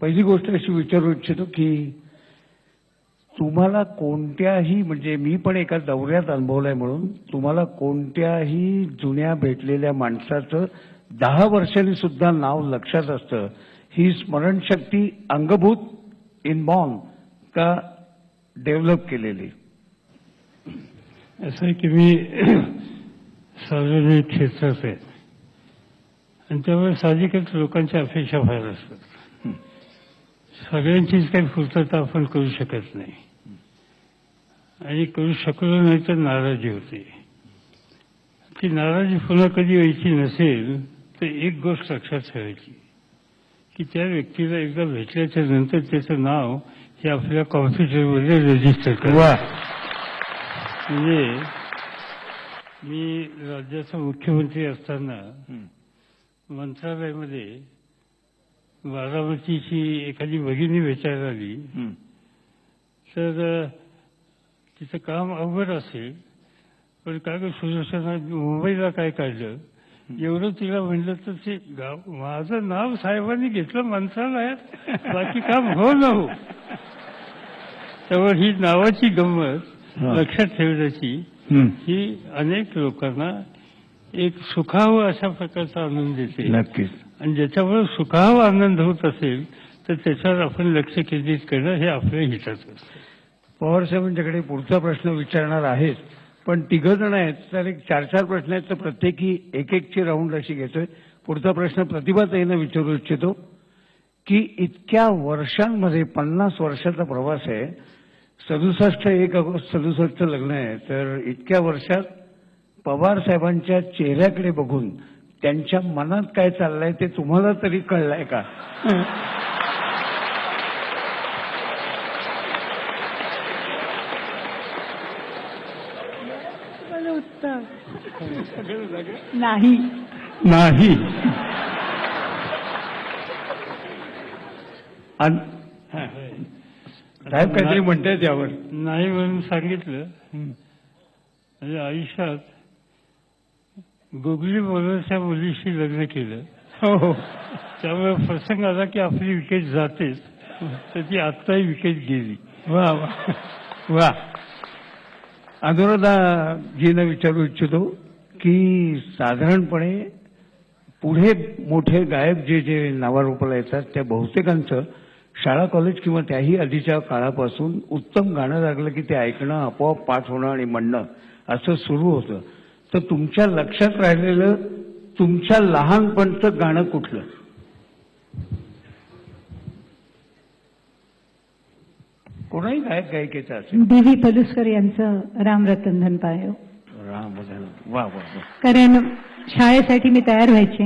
पहिली गोष्ट अशी विचारू इच्छितो की तुम्हाला कोणत्याही म्हणजे मी पण एका दौऱ्यात अनुभवलंय म्हणून तुम्हाला कोणत्याही जुन्या भेटलेल्या माणसाचं दहा वर्षांनी सुद्धा नाव लक्षात असतं. ही स्मरणशक्ती अंगभूत इन बॉन का डेव्हलप केलेली? असं आहे की मी सार्वजनिक क्षेत्रात आहे. आणि त्यामुळे साहजिकच लोकांच्या अपेक्षा फार असतात. सगळ्यांचीच काही पूर्तता आपण करू शकत नाही. आणि करू शकलो नाही तर नाराजी होते. ती नाराजी पुन्हा कधी व्हायची नसेल तर एक गोष्ट लक्षात ठेवायची की त्या व्यक्तीला एकदा भेटल्याच्या नंतर त्याचं नाव हे आपल्या कॉम्प्युटरमध्ये रजिस्टर करा. म्हणजे मी राज्याचा मुख्यमंत्री असताना मंत्रालयामध्ये बारामतीची एखादी भगिनी भेटायला आली तर तिचं काम अवघड असेल पण काय ग सुदर्शना मुंबईला काय काढलं? एवढं तिला म्हणलं तर ते गाव माझं नाव साहेबांनी घेतलं मंत्रालयात बाकी काम हो न हो. त्यामुळे ही नावाची गंमत. लक्षात ठेवण्याची. ही अनेक लोकांना एक सुखावं अशा प्रकारचा आनंद देते. नक्कीच. आणि ज्याच्यामुळे सुखाव आनंद होत असेल तर त्याच्यावर आपण लक्ष केंद्रित करणं हे आपल्या हिताचं पवार साहेबांच्याकडे पुढचा प्रश्न विचारणार आहेच पण तिघ जण आहेत तर एक चार चार प्रश्न आहेत तर प्रत्येकी एक एकची राऊंड अशी घेतोय. पुढचा प्रश्न प्रतिभाताईंना विचारू इच्छितो की इतक्या वर्षांमध्ये पन्नास वर्षाचा प्रवास आहे सदुसष्ट एक ऑगस्ट सदुसष्ट लग्न आहे तर इतक्या वर्षात पवार साहेबांच्या चेहऱ्याकडे बघून त्यांच्या मनात काय चाललंय ते तुम्हाला तरी कळलंय का? नाही. नाही. साहेब काहीतरी म्हणतायत यावर. नाही म्हणून सांगितलं. म्हणजे आयुष्यात गुगली बोलरच्या मुलीशी लग्न केलं. हो. त्यामुळे प्रसंग आला की आपली विकेट जातेच. तर ती आत्ताही विकेट गेली. वा वा. वा. अनुराधाजींना विचारू इच्छितो की साधारणपणे पुढे मोठे गायक जे जे नावारूपाला येतात त्या बहुतेकांचं शाळा कॉलेज किंवा त्याही आधीच्या काळापासून उत्तम गाणं लागलं की ते ऐकणं आपोआप पाठ होणं आणि म्हणणं असं सुरू होतं. तर तुमच्या लक्षात राहिलेलं तुमच्या लहानपणचं गाणं कुठलं? कोणाही गायक गायिकेचं असेल. डी व्ही पलुस्कर यांचं रामरतन धन पायो. राम. वा वा कारण शाळेसाठी मी तयार व्हायचे.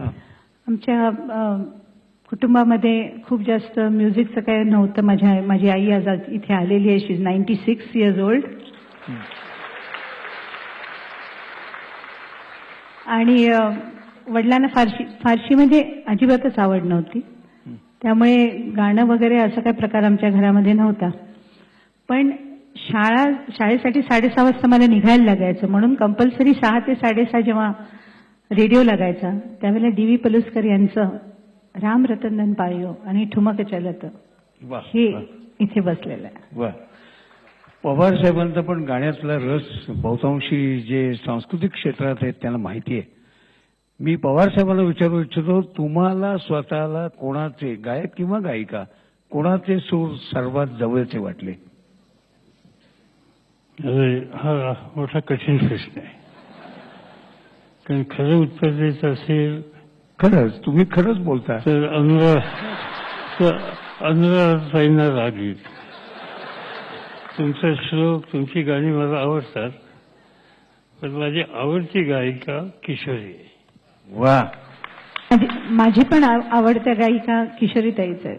आमच्या कुटुंबामध्ये खूप जास्त म्युझिकचं काय नव्हतं. माझ्या माझी आई आज आज इथे आलेली आहे. She is ninety six years old आणि वडिलांना फारशी फारशी म्हणजे अजिबातच आवड नव्हती. त्यामुळे गाणं वगैरे असा काही प्रकार आमच्या घरामध्ये नव्हता. पण शाळा शाळेसाठी साडेसहा वाजता मला निघायला लागायचं. म्हणून कंपल्सरी सहा ते साडेसहा जेव्हा रेडिओ लागायचा त्यावेळेला डी व्ही पलुस्कर यांचं राम रतनदन पायो आणि ठुमक चलत हे. इथे बसलेलं आहे. पवार साहेबांचा पण गाण्यातला रस बहुतांशी जे सांस्कृतिक क्षेत्रात आहेत त्यांना माहिती आहे. मी पवार साहेबांना विचारू इच्छितो तुम्हाला स्वतःला कोणाचे गायक किंवा गायिका कोणाचे सूर सर्वात जवळचे वाटले? अरे हा मोठा कठीण प्रश्न आहे. कारण खरं उत्तर द्यायचं असेल खरंच? तुम्ही खरंच बोलता? तर अनुराग तर अनुरागताईंना राग येईल. तुमचा श्लोक तुमची गाणी मला आवडतात पण माझी आवडती गायिका किशोरी आहे. वा. माझी- पण आव- आवडत्या गायिका किशोरीताईच आहे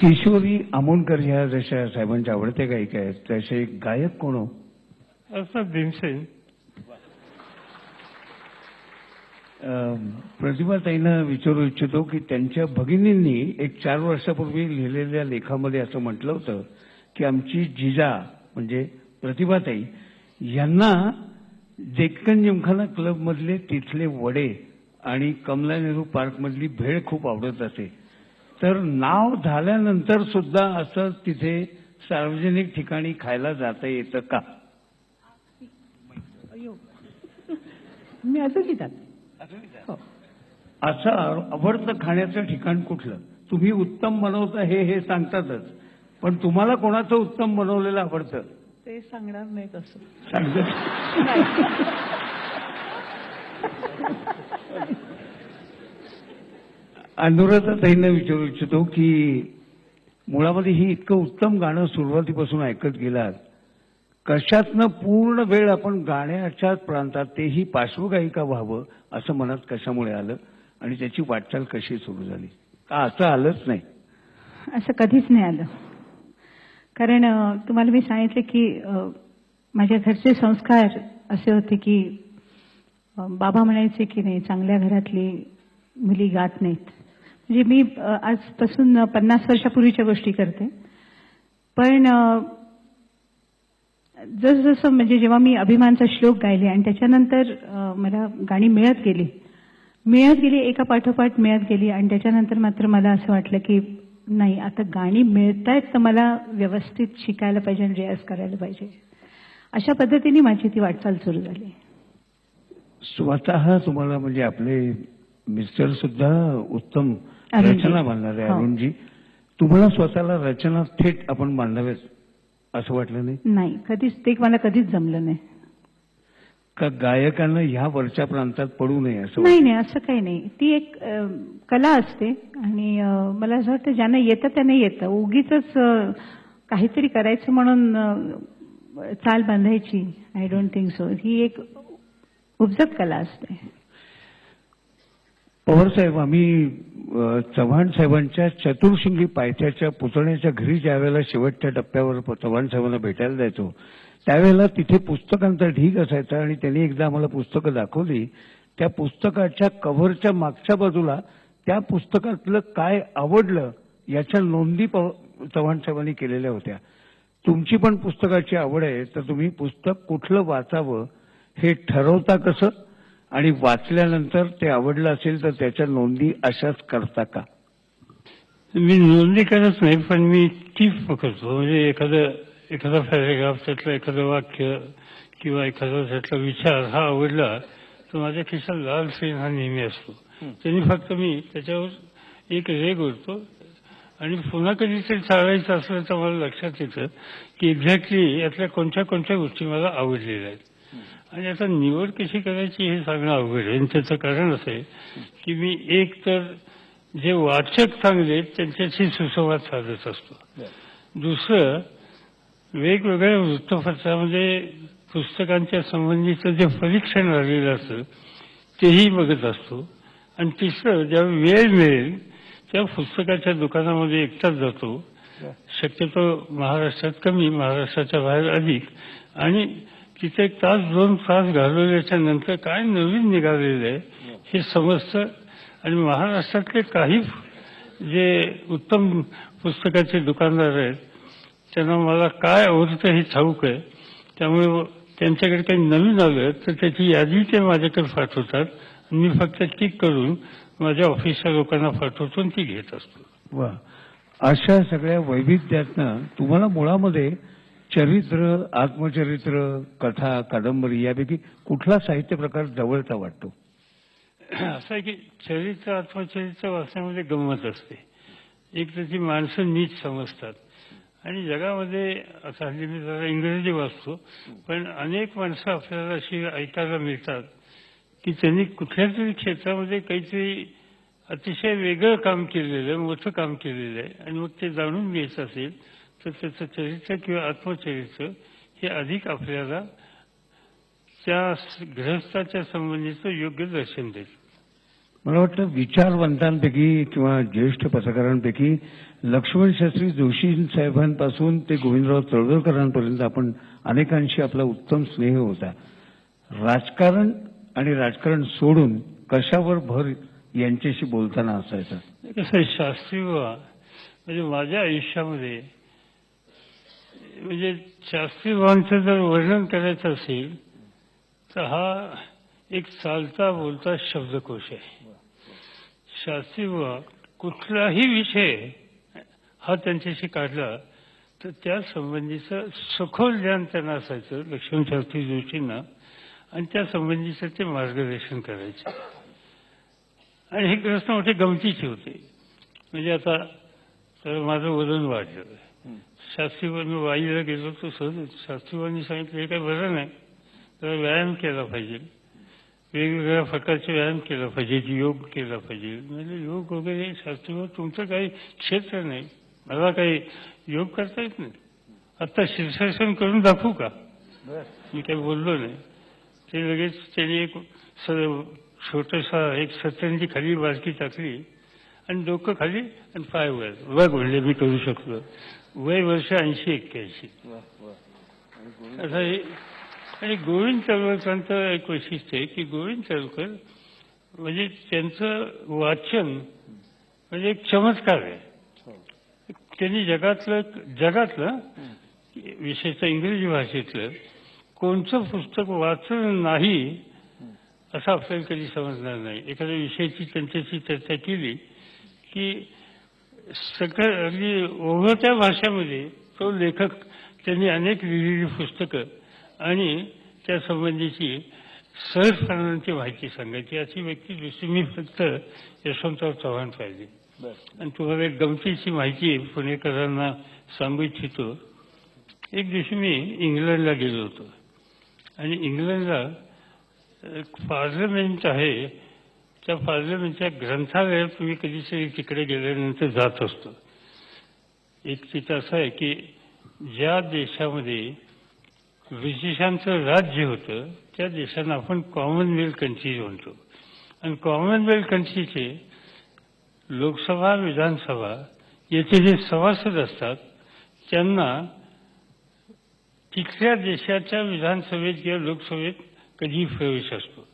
किशोरी आमोणकर ह्या जशा साहेबांच्या आवडत्या गायिका आहेत तसे गायक कोण हो? असं भीमसेन. अं, प्रतिभाताईंना विचारू इच्छितो की त्यांच्या भगिनींनी एक चार वर्षापूर्वी लिहिलेल्या लेखामध्ये असं म्हटलं होतं की आमची जिजा म्हणजे प्रतिभाताई यांना डेक्कन जिमखाना क्लब मधले तिथले वडे आणि कमला नेहरू पार्कमधली भेळ खूप आवडत असे. तर नाव झाल्यानंतर सुद्धा असं तिथे सार्वजनिक ठिकाणी खायला जाता येतं का? मी अजूनही जाते हो. असं आवडतं खाण्याचं ठिकाण कुठलं? तुम्ही उत्तम बनवता हे हे सांगतातच. पण तुम्हाला कोणाचं उत्तम बनवलेलं आवडतं? ते सांगणार नाही कसं सांगत अनुराधाताईंना विचारू इच्छितो की मुळामध्ये ही इतकं उत्तम गाणं सुरुवातीपासून ऐकत गेलात. कशातनं पूर्ण वेळ आपण गाण्याच्याच प्रांतात तेही पार्श्वगायिका व्हावं असं मनात कशामुळे आलं आणि त्याची वाटचाल कशी सुरू झाली? का असं आलंच नाही? असं कधीच नाही आलं. कारण तुम्हाला मी सांगितले की माझ्या घरचे संस्कार असे होते की बाबा म्हणायचे की नाही चांगल्या घरातली मुली गात नाहीत. म्हणजे मी आजपासून पन्नास वर्षापूर्वीच्या गोष्टी करते. पण जसजसं म्हणजे जेव्हा मी अभिमानचा श्लोक गायले आणि त्याच्यानंतर मला गाणी मिळत गेली मिळत गेली एका पाठोपाठ मिळत गेली आणि त्याच्यानंतर मात्र मला असं वाटलं की नाही आता गाणी मिळतायत तर मला व्यवस्थित शिकायला पाहिजे आणि रियाज करायला पाहिजे. अशा पद्धतीने माझी ती वाटचाल सुरू झाली. स्वतः तुम्हाला म्हणजे आपले मिस्टर सुद्धा उत्तम. रचना मानणारे हो. अरुणजी. तुम्हाला स्वतःला रचना थेट आपण मांडाव्यात असं वाटलं नाही? नाही कधीच ते मला कधीच जमलं नाही. का गायकांना ह्या वरच्या प्रांतात पडू नये असं नाही नाही असं काही नाही. ती एक अं, कला असते आणि अं, मला असं वाटतं ज्यांना येतं त्यांना येतं. उगीच काहीतरी करायचं म्हणून अं, चाल बांधायची. आय डोंट थिंक सो ही एक उपजत कला असते. पवार साहेब आम्ही अ, चव्हाण साहेबांच्या चतुर्शिंगी पायथ्याच्या पुतण्याच्या घरी ज्या वेळेला शेवटच्या टप्प्यावर प- चव्हाण साहेबांना भेटायला जायचो त्यावेळेला तिथे पुस्तकांचा ढीग असायचा आणि त्यांनी एकदा आम्हाला पुस्तकं दाखवली. त्या पुस्तकाच्या कव्हरच्या मागच्या बाजूला त्या पुस्तकातलं काय आवडलं याच्या नोंदी प- चव्हाण साहेबांनी केलेल्या होत्या. तुमची पण पुस्तकाची आवड आहे तर तुम्ही पुस्तक कुठलं वाचावं हे ठरवता कसं? आणि वाचल्यानंतर ते आवडलं असेल तर त्याच्या नोंदी अशाच करता का? मी नोंदी करत नाही पण मी टीप पकडतो म्हणजे एखादं एखादा पॅरेग्राफ त्यातलं एखादं वाक्य किंवा एखादा त्यातला विचार हा आवडला तर माझ्या खिशात लाल पेन हा नेहमी असतो. त्यांनी फक्त मी त्याच्यावर एक रेग उरतो आणि पुन्हा कधीतरी चालायचं असलं तर मला लक्षात येतं की एक्झॅक्टली यातल्या कोणत्या कोणत्या गोष्टी मला आवडलेल्या आहेत. आणि आता निवड कशी करायची हे सांगणं अवघड आहे. आणि त्याचं कारण असं आहे की मी एक तर जे वाचक चांगले आहेत त्यांच्याशी सुसंवाद साधत असतो. दुसरं वेगवेगळ्या वृत्तपत्रामध्ये पुस्तकांच्या संबंधीचं जे परीक्षण झालेलं असतं तेही बघत असतो. आणि तिसरं जेव्हा वेळ मिळेल तेव्हा पुस्तकाच्या दुकानामध्ये एकटाच जातो. शक्यतो महाराष्ट्रात कमी महाराष्ट्राच्या बाहेर अधिक. आणि तिथे एक तास दोन तास घालवल्याच्या नंतर काय नवीन निघालेलं आहे हे समजतं. आणि महाराष्ट्रातले काही जे उत्तम पुस्तकाचे दुकानदार आहेत त्यांना मला काय आवडतं हे ठाऊक आहे. त्यामुळे त्यांच्याकडे काही नवीन आलं तर त्याची यादी ते माझ्याकडे पाठवतात. आणि मी फक्त टिक करून माझ्या ऑफिसच्या लोकांना पाठवतो आणि ती घेत असतो. वा. अशा सगळ्या वैविध्यातनं तुम्हाला मुळामध्ये चरित्र आत्मचरित्र कथा कादंबरी यापैकी कुठला साहित्य प्रकार जवळचा वाटतो? असं आहे की चरित्र आत्मचरित्र वाचण्यामध्ये गंमत असते. एक तर ती माणसं नीट समजतात. आणि जगामध्ये आता हल्ली मी जरा इंग्रजी वाचतो पण अनेक माणसं आपल्याला अशी ऐकायला मिळतात की त्यांनी कुठल्या तरी क्षेत्रामध्ये काहीतरी अतिशय वेगळं काम केलेलं आहे मोठं काम केलेलं आहे. आणि मग ते जाणून घ्यायचं असेल तर त्याचं चरित्र किंवा आत्मचरित्र हे अधिक आपल्याला त्या गृहस्थाच्या संबंधीचं योग्य दर्शन देईल. मला वाटतं विचारवंतांपैकी किंवा ज्येष्ठ पत्रकारांपैकी लक्ष्मण शास्त्री जोशी साहेबांपासून ते गोविंदराव चळवळकरांपर्यंत आपण अनेकांशी आपला उत्तम स्नेह होता. राजकारण आणि राजकारण सोडून कशावर भर यांच्याशी बोलताना असायचा? कसं आहे, शास्त्री म्हणजे माझ्या आयुष्यामध्ये म्हणजे शास्त्रीबाबांचं जर वर्णन करायचं असेल तर हा एक चालता बोलता शब्दकोश आहे. शास्त्री बुवा कुठलाही विषय हा त्यांच्याशी काढला तर त्या संबंधीचं सखोल ज्ञान त्यांना असायचं लक्ष्मण शास्त्री जोशींना आणि त्या संबंधीचं ते मार्गदर्शन करायचे. आणि हे प्रश्न मोठे गमतीचे होते. म्हणजे आता तर माझं वजन वाढलं. शास्त्रीवर मी वाईला गेलो तर सहज शास्त्रीवांनी सांगितलं हे काही बरं नाही तर व्यायाम केला पाहिजे. वेगवेगळ्या प्रकारचे व्यायाम केला पाहिजे योग केला पाहिजे. म्हणजे योग वगैरे शास्त्रीवर तुमचं काही क्षेत्र नाही. मला काही योग करता येत नाही. आत्ता शीर्षासन करून दाखवू का? मी काही बोललो नाही. ते लगेच त्यांनी एक छोटासा एक सत्तरची खाली बाजकी टाकली आणि डोकं खाली आणि पाय वर. बघ म्हणजे मी करू शकलो. वय वर्ष ऐंशी एक्क्याऐंशी. आता हे आणि गोविंद तळवळकरांचं एक वैशिष्ट्य आहे की गोविंद तळवळकर म्हणजे त्यांचं वाचन म्हणजे एक चमत्कार आहे. त्यांनी जगातलं जगातलं विशेषतः इंग्रजी भाषेतलं कोणतं पुस्तक वाचलं नाही असं आपल्याला कधी समजणार नाही. एखाद्या विषयाची त्यांच्याशी चर्चा केली की सगळं अगदी ओघळत्या भाषेमध्ये तो लेखक त्यांनी अनेक लिहिलेली पुस्तकं आणि त्या संबंधीची सहजपणाची माहिती सांगायची अशी व्यक्ती दुसरी मी फक्त यशवंतराव चव्हाण पाहिजे. आणि तुम्हाला एक गमतीची माहिती पुणेकरांना सांगू इच्छितो. एक दिवशी मी इंग्लंडला गेलो होतो. आणि इंग्लंडला एक पार्लमेंट आहे. त्या पार्लमेंटच्या ग्रंथालयात तुम्ही कधीतरी तिकडे गेल्यानंतर जात असतो. एक तिथं असं आहे की ज्या देशामध्ये ब्रिटिशांचं राज्य होतं त्या देशांना आपण कॉमनवेल्थ कंट्रीज म्हणतो. आणि कॉमनवेल्थ कंट्रीचे लोकसभा विधानसभा येथे जे सभासद असतात त्यांना तिथल्या देशाच्या विधानसभेत किंवा लोकसभेत कधीही प्रवेश असतो.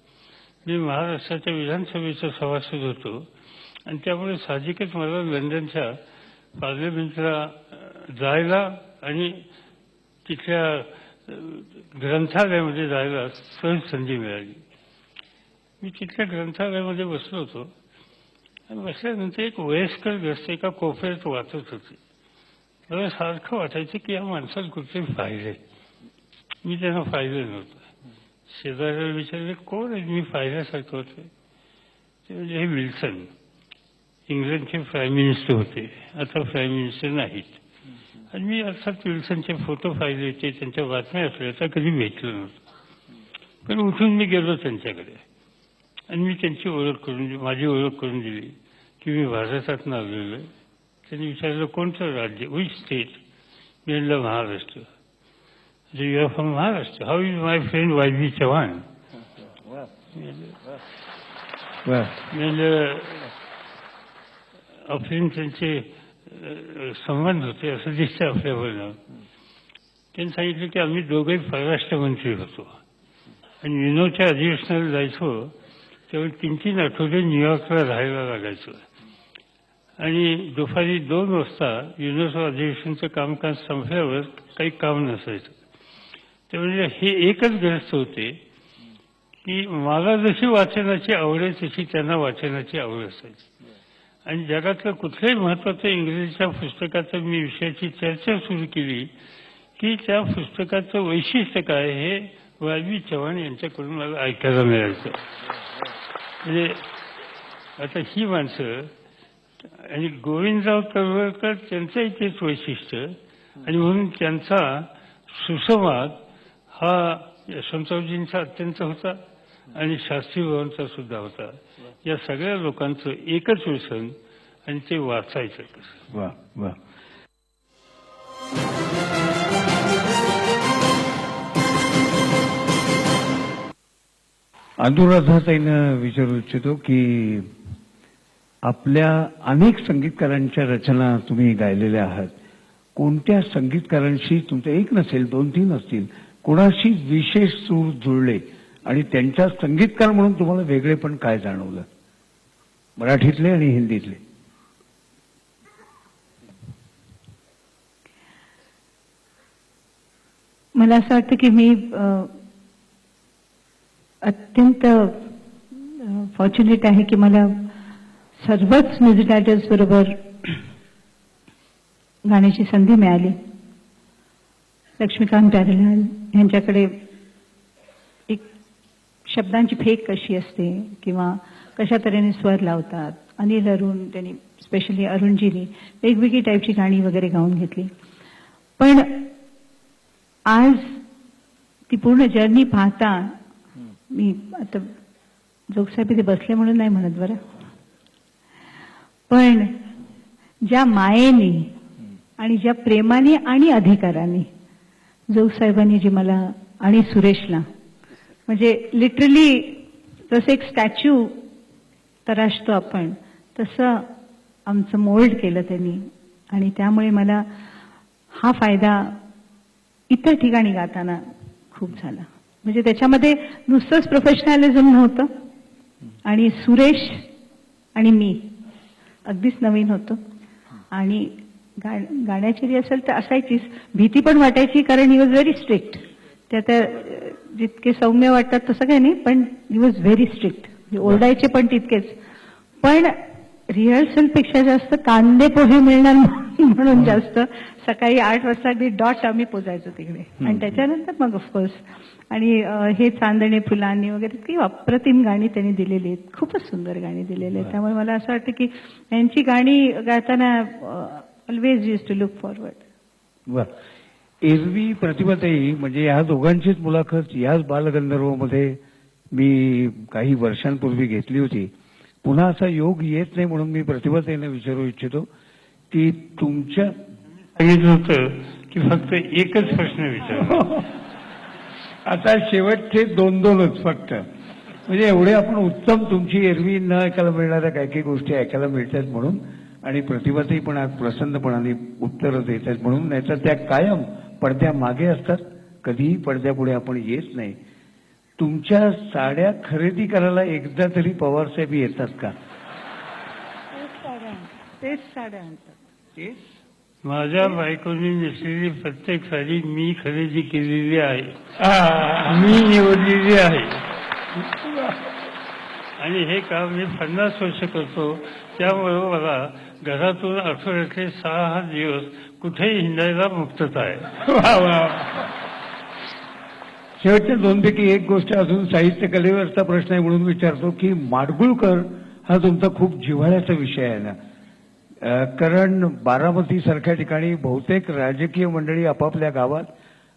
मी महाराष्ट्राच्या विधानसभेचा सभासद होतो आणि त्यामुळे साहजिकच मला लंडनच्या पार्लमेंटला जायला आणि तिथल्या ग्रंथालयामध्ये जायला सहज संधी मिळाली. मी तिथल्या ग्रंथालयामध्ये बसलो होतो. आणि बसल्यानंतर एक वयस्कर ग्रस्त एका कोपऱ्यात वाचत होते. मला सारखं वाटायचं की या माणसाला कुठेतरी फायदे मी त्यांना पाहिलं नव्हतं. शेजाऱ्याला विचारले कोण आहे मी पाहिल्यासारखं होतं ते म्हणजे हे विल्सन. इंग्लंडचे प्राईम मिनिस्टर होते. आता प्राईम मिनिस्टर नाहीत. आणि मी अर्थात विल्सनचे फोटो पाहिले होते त्यांच्या बातम्या असल्या तर कधी भेटलं नव्हतं. पण उठून मी गेलो त्यांच्याकडे. आणि मी त्यांची ओळख करून माझी ओळख करून दिली की मी भारतातनं आलेलो आहे. त्यांनी विचारलं कोणतं राज्य? विच स्टेट मी म्हणलं Maharashtra. You are from Maharashtra how is my friend Y B Chavan बर म्हणजे अफरीन त्यांचे संबंध होते असं दिसतं आपल्याबरोबर त्यांनी सांगितलं की आम्ही दोघंही परराष्ट्र मंत्री होतो. आणि युनोच्या अधिवेशनाला जायचो त्यावेळी तीन तीन आठवडे न्यूयॉर्कला राहायला लागायचं. आणि दुपारी दोन वाजता युनोचं अधिवेशनचं कामकाज संपल्यावर काही काम नसायचं. त्यामुळे म्हणजे हे एकच ग्रस्त होते की मला जशी वाचनाची आवड आहे तशी त्यांना वाचनाची आवड असायची. आणि जगातलं कुठल्याही महत्वाचं इंग्रजीच्या पुस्तकाचं मी विषयाची चर्चा सुरू केली की त्या पुस्तकाचं वैशिष्ट्य काय हे वाल्मी चव्हाण यांच्याकडून मला ऐकायला मिळायचं. म्हणजे आता ही माणसं आणि गोविंदराव तळवळकर त्यांचंही तेच वैशिष्ट्य आणि म्हणून त्यांचा सुसंवाद हा यशवंतरावजींचा अत्यंत होता. आणि शास्त्री भवनचा सुद्धा होता. या सगळ्या लोकांचं एकच व्यसन आणि ते वाचायचं वा वा. अनुराधाताईनं विचारू इच्छितो की आपल्या अनेक संगीतकारांच्या रचना तुम्ही गायलेल्या आहात. कोणत्या संगीतकारांशी तुमचं एक नसेल दोन तीन असतील कोणाशी विशेष सूर जुळले? आणि त्यांच्या संगीतकार म्हणून तुम्हाला वेगळे पण काय जाणवलं? मराठीतले आणि हिंदीतले. मला असं वाटतं की मी अत्यंत फॉर्च्युनेट आहे की मला सर्वच म्युझिक बरोबर गाण्याची संधी मिळाली. लक्ष्मीकांत प्यारेलाल यांच्याकडे शब्दांची फेक कशी असते किंवा कशा तऱ्हेने स्वर लावतात? अनिल अरुण त्यांनी स्पेशली अरुणजीनी वेगवेगळी टाईपची गाणी वगैरे गाऊन घेतली. पण आज ती पूर्ण जर्नी पाहता मी आता जोगसाहेब इथे बसले म्हणून नाही म्हणत बरं. पण ज्या मायेने आणि ज्या प्रेमाने आणि अधिकाराने जोगसाहेबांनी जी मला आणि सुरेशला म्हणजे लिटरली जसं एक स्टॅच्यू तराशतो आपण तसं आमचं मोल्ड केलं त्यांनी. आणि त्यामुळे मला हा फायदा इतर ठिकाणी गाताना खूप झाला. म्हणजे त्याच्यामध्ये नुसतंच प्रोफेशनॅलिझम नव्हतं. आणि सुरेश आणि मी अगदीच नवीन होतो. आणि गा गाण्याची रिहर्सल तर असायचीच. भीती पण वाटायची कारण ही वॉज व्हेरी स्ट्रिक्ट त्या आता जितके सौम्य वाटतात तसं काही नाही पण ही वॉज व्हेरी स्ट्रिक्ट ओरडायचे पण तितकेच. पण रिहर्सलपेक्षा जास्त कांदे पोहे मिळणार म्हणून जास्त सकाळी आठ वाजता अगदी डॉट आम्ही पोचायचो तिकडे. आणि त्याच्यानंतर मग ऑफकोर्स आणि हे चांदणे फुलांनी वगैरे ती अप्रतिम गाणी त्यांनी दिलेली आहेत. खूपच सुंदर गाणी दिलेली आहेत. त्यामुळे मला असं वाटतं की यांची गाणी गाताना always use to look forward एरवी प्रतिभाताई म्हणजे ह्या दोघांचीच मुलाखत याच बालगंधर्वमध्ये मी काही वर्षांपूर्वी घेतली होती. पुन्हा असा योग येत नाही म्हणून मी प्रतिभाताईंना विचारू इच्छितो की तुमच्या सांगितलं होतं की फक्त एकच प्रश्न विचार. आता शेवटचे दोन दोनच फक्त. म्हणजे एवढे आपण उत्तम तुमची एरवी न ऐकायला मिळणाऱ्या काही काही गोष्टी ऐकायला मिळतात म्हणून. आणि प्रतिभाताई पण आज प्रसन्नपणाने उत्तरं देत आहेत म्हणून नाहीतर त्या कायम पडद्या मागे असतात. कधीही पडद्यापुढे आपण येत नाही. तुमच्या साड्या खरेदी करायला एकदा तरी पवार साहेब येतात का? तेच साड्या आणतात. तेच माझ्या बायकोनी नेसलेली प्रत्येक साडी मी खरेदी केलेली आहे. मी निवडलेली आहे. आणि हे काम मी पन्नास वर्ष करतो. त्यामुळे मला घरातून आठवड्यातले सहा दिवस कुठेही हिंडायला मुक्तता आहे. वा वा. शेवटच्या दोनपैकी एक गोष्ट अजून साहित्य कलेवरचा प्रश्न आहे म्हणून विचारतो की माडगुळकर हा तुमचा खूप जिव्हाळ्याचा विषय आहे ना? कारण बारामती सारख्या ठिकाणी बहुतेक राजकीय मंडळी आपापल्या गावात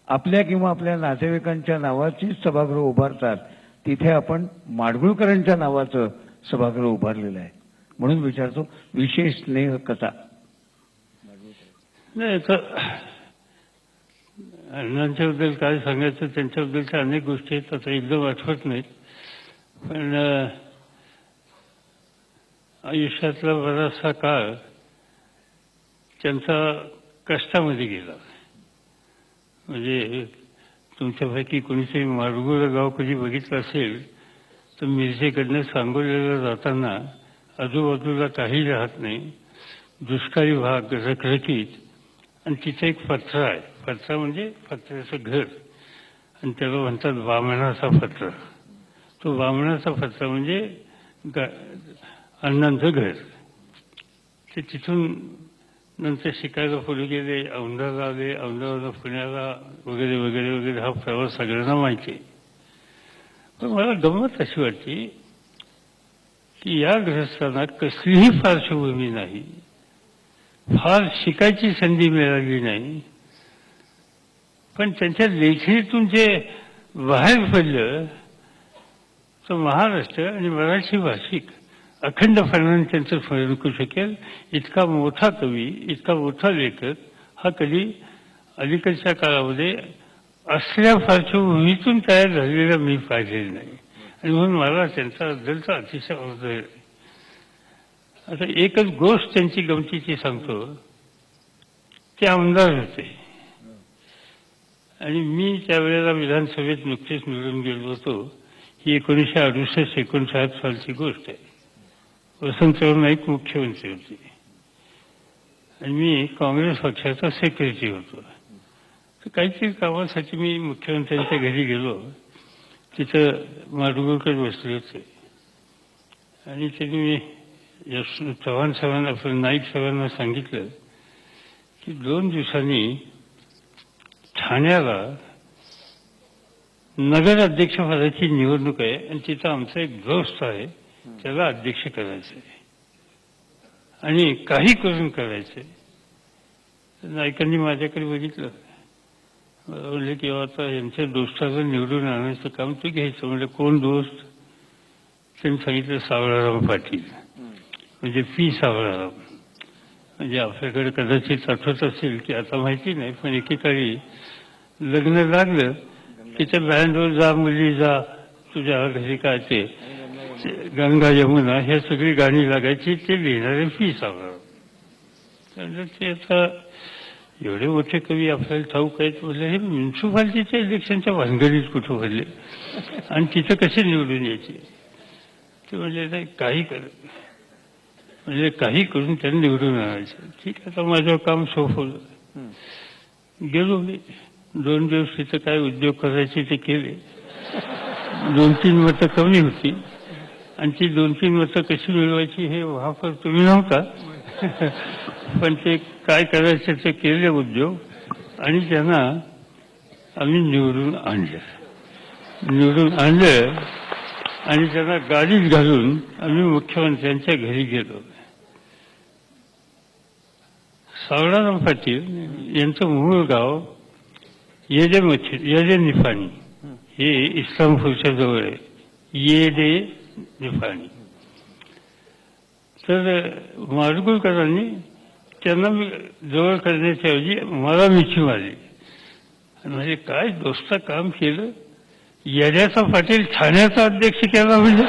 आपल्या किंवा आपल्या नातेवाईकांच्या नावाचीच सभागृह उभारतात. तिथे आपण माडगुळकरांच्या नावाचं सभागृह उभारलेलं आहे. म्हणून विचारतो विशेष स्नेह कथा नाही तर अण्णांच्याबद्दल काय सांगायचं त्यांच्याबद्दलच्या अनेक गोष्टी आहेत आता एकदम आठवत नाहीत पण आयुष्यातला बराचसा काळ त्यांचा कष्टामध्ये गेला. म्हणजे तुमच्यापैकी कोणीतरी माडगुळ गाव कधी बघितलं असेल तर मिरजेकडनं सांगोलीला जाताना आजूबाजूला काही राहत नाही. दुष्काळी भाग रखरखीत. आणि तिथे एक पत्रा आहे. पत्रा म्हणजे पत्र्याचं घर. आणि त्याला म्हणतात बामणाचा पत्रा. तो बामणाचा पत्रा म्हणजे गा अण्णांचं घर. ते तिथून नंतर शिकायला पुढे गेले औंधाला आले औंधावरून पुण्याला वगैरे वगैरे वगैरे हा प्रवास सगळ्यांना माहिती आहे पण मला गंमत अशी वाटते की या ग्रहस्थांना कसलीही पार्श्वभूमी नाही फार शिकायची संधी मिळाली नाही पण त्यांच्या लेखणीतून जे बाहेर पडलं तर महाराष्ट्र आणि मराठी भाषिक अखंड अखंडपणाने त्यांचं स्मरण करू शकेल. इतका मोठा कवी इतका मोठा लेखक हा कधी अलीकडच्या काळामध्ये असल्या पार्श्वभूमीतून तयार झालेला मी पाहिलेला नाही. आणि म्हणून मला त्यांचा बद्दलचा अतिशय आदर आता एकच गोष्ट त्यांची गमतीची सांगतो. ते आमदार होते. आणि मी त्यावेळेला विधानसभेत नुकतेच निवडून गेलो होतो. ही एकोणीसशे अडुसष्ट एकोणसाठ सालची गोष्ट आहे. वसंतराव नाईक मुख्यमंत्री होते आणि मी काँग्रेस पक्षाचा सेक्रेटरी होतो तर काहीतरी कामासाठी मी मुख्यमंत्र्यांच्या घरी गेलो तिथं माडगुळकर बसले होते आणि त्यांनी यश चव्हाण साहेबांना आपलं नाईक साहेबांना सांगितलं की दोन दिवसांनी ठाण्याला नगर अध्यक्षपदाची निवडणूक आहे आणि तिथं आमचा एक दोस्त आहे त्याला अध्यक्ष करायचं आहे आणि काही करून करायचंय. नायकांनी माझ्याकडे बघितलं. म्हणले की आता यांच्या दोस्ताला निवडून आणायचं काम तू घ्यायचं. म्हणजे कोण दोस्त? त्यांनी सांगितलं सावळाराम पाटील. म्हणजे पी सावळाराम. म्हणजे आपल्याकडे कदाचित आठवत असेल की आता माहिती नाही पण एकेकाळी लग्न लागलं की त्या बँडवर जा मुली जा तुझ्या घरी काय ते. गंगा यमुना ह्या सगळी गाणी लागायची ते लिहिणारे पी सावळाराम त्यानंतर ते आता एवढे मोठे कवी आपल्याला ठाऊक आहेत म्हणजे हे म्युन्सिपाल्टीच्या इलेक्शनच्या भानगडीत कुठं भरले? आणि तिथं कसे निवडून यायचे? ते म्हणजे नाही काही करत म्हणजे काही करून त्यांनी निवडून आणायचं. ठीक आहे आता माझं काम सोपवलं. गेलो मी. दोन दिवस तिथं काय उद्योग करायचे ते केले. दोन तीन मतं कमी होती. आणि ती दोन तीन वर्ष कशी मिळवायची हे वापर तुम्ही नव्हता. पण ते काय करायचे ते केले उद्योग आणि त्यांना आम्ही निवडून आणलं. निवडून आणलं आणि त्यांना गाडीत घालून आम्ही मुख्यमंत्र्यांच्या घरी गेलो. सावळाराम पाटील यांचं मूळ गाव येडे मच्छी येडे निफाणी हे इस्लामपूरच्या जवळ आहे. येडे निफाणी तर माडगुळकरांनी त्यांना मी जवळ करण्याच्या ऐवजी मला मिठी मारली. म्हणजे काय दोस्त काम केलं? येड्याचा पाटील ठाण्याचा अध्यक्ष केला म्हणजे?